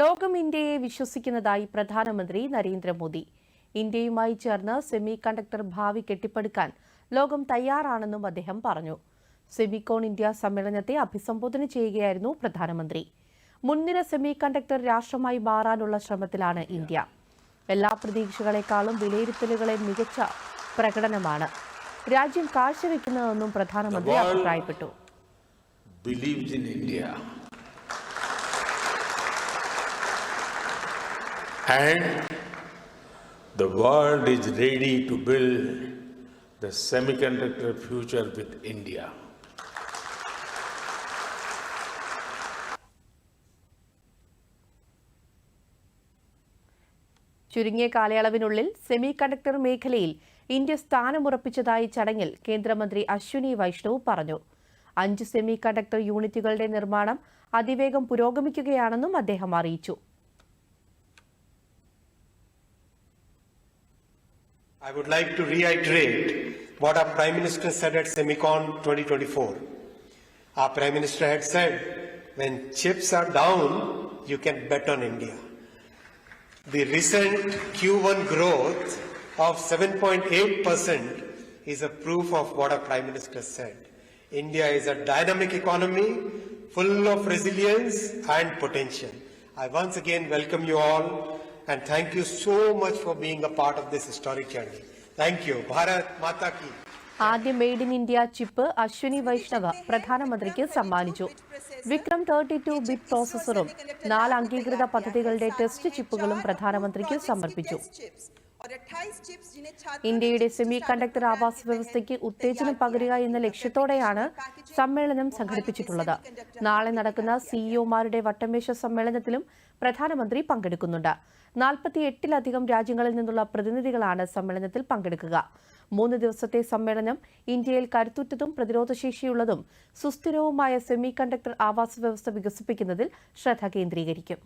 ലോകം ഇന്ത്യയെ വിശ്വസിക്കുന്നതായി പ്രധാനമന്ത്രി നരേന്ദ്രമോദി. ഇന്ത്യയുമായി ചേർന്ന് സെമി കണ്ടക്ടർ ഭാവി കെട്ടിപ്പടുക്കാൻ ലോകം തയ്യാറാണെന്നും അദ്ദേഹം പറഞ്ഞു. സെമിക്കോൺ ഇന്ത്യ സമ്മേളനത്തെ അഭിസംബോധന ചെയ്യുകയായിരുന്നു പ്രധാനമന്ത്രി. മുൻനിര സെമി കണ്ടക്ടർ രാഷ്ട്രമായി മാറാനുള്ള ശ്രമത്തിലാണ് ഇന്ത്യ. എല്ലാ പ്രതീക്ഷകളെക്കാളും വിലയിരുത്തലുകളെ മികച്ച പ്രകടനമാണ്. രാജ്യം കാഴ്ചവെക്കുന്നതെന്നും പ്രധാനമന്ത്രി അഭിപ്രായപ്പെട്ടു. Believes in India. And the world is ready to build the semiconductor future with India. ചുരുങ്ങിയ കാലയളവിനുള്ളിൽ സെമി കണ്ടക്ടർ മേഖലയിൽ ഇന്ത്യ സ്ഥാനമുറപ്പിച്ചതായി ചടങ്ങിൽ കേന്ദ്രമന്ത്രി അശ്വിനി വൈഷ്ണവ് പറഞ്ഞു അഞ്ച് സെമി കണ്ടക്ടർ യൂണിറ്റുകളുടെ നിർമ്മാണം അതിവേഗം പുരോഗമിക്കുകയാണെന്നും അദ്ദേഹം അറിയിച്ചു I would like to reiterate what our Prime Minister said at Semicon 2024. Our Prime Minister had said, when chips are down, you can bet on India. The recent Q1 growth of 7.8% is a proof of what our Prime Minister said. India is a dynamic economy full of resilience and potential. I once again welcome you all and thank you so much for being a part of this historic journey. Thank you. Bharat Mata Ki. ആദ്യ made in India chip Ashwini Vaishnaw പ്രധാനമന്ത്രിക്ക് സമ്മാനിച്ചു Vikram thirty two bit പ്രോസസറും നാല് അംഗീകൃത പദ്ധതികളുടെ test ചിപ്പുകളും പ്രധാനമന്ത്രിക്ക് സമർപ്പിച്ചു ഇന്ത്യയുടെ സെമി കണ്ടക്ടർ ആവാസ വ്യവസ്ഥയ്ക്ക് ഉത്തേജനം പകരുക എന്ന ലക്ഷ്യത്തോടെയാണ് സമ്മേളനം സംഘടിപ്പിച്ചിട്ടുള്ളത്. നാളെ നടക്കുന്ന സിഇഒമാരുടെ വട്ടമേശ സമ്മേളനത്തിലും പ്രധാനമന്ത്രി പങ്കെടുക്കുന്നുണ്ട്. നാൽപ്പത്തി എട്ടിലധികം രാജ്യങ്ങളിൽ നിന്നുള്ള പ്രതിനിധികളാണ് സമ്മേളനത്തിൽ പങ്കെടുക്കുക. മൂന്ന് ദിവസത്തെ സമ്മേളനം ഇന്ത്യയിൽ കരുത്തുറ്റതും പ്രതിരോധശേഷിയുള്ളതും സുസ്ഥിരവുമായ സെമി കണ്ടക്ടർ ആവാസ വ്യവസ്ഥ വികസിപ്പിക്കുന്നതിൽ ശ്രദ്ധ കേന്ദ്രീകരിക്കും.